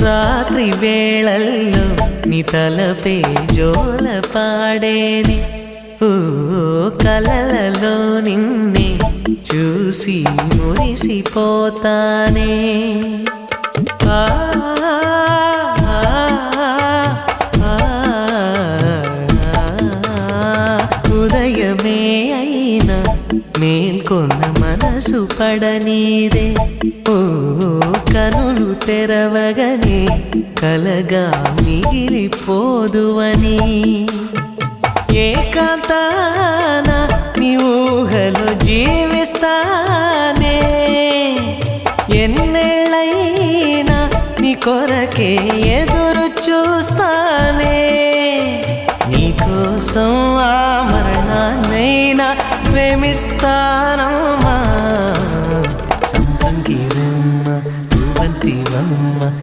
రాత్రి వేళల్లో నీ తలపే జోల పాడేనే ఓ కలలలో నిన్నే చూసి మురిసిపోతానే. ఆ, ఆ, ఉదయమే అయినా మేల్కొన్న మనసు పడనీదే. ఓ కనులు తెరవగనే కలగా మిగిలిపోదువని. ఏకాంతాన నీ ఊహలు జీవిస్తానే. ఎన్నేళ్ళైనా నీ కొరకే ఎదురు చూస్తానే. నీకోసం ఆ ప్రేమిస్తానమ్మా. సంతంగి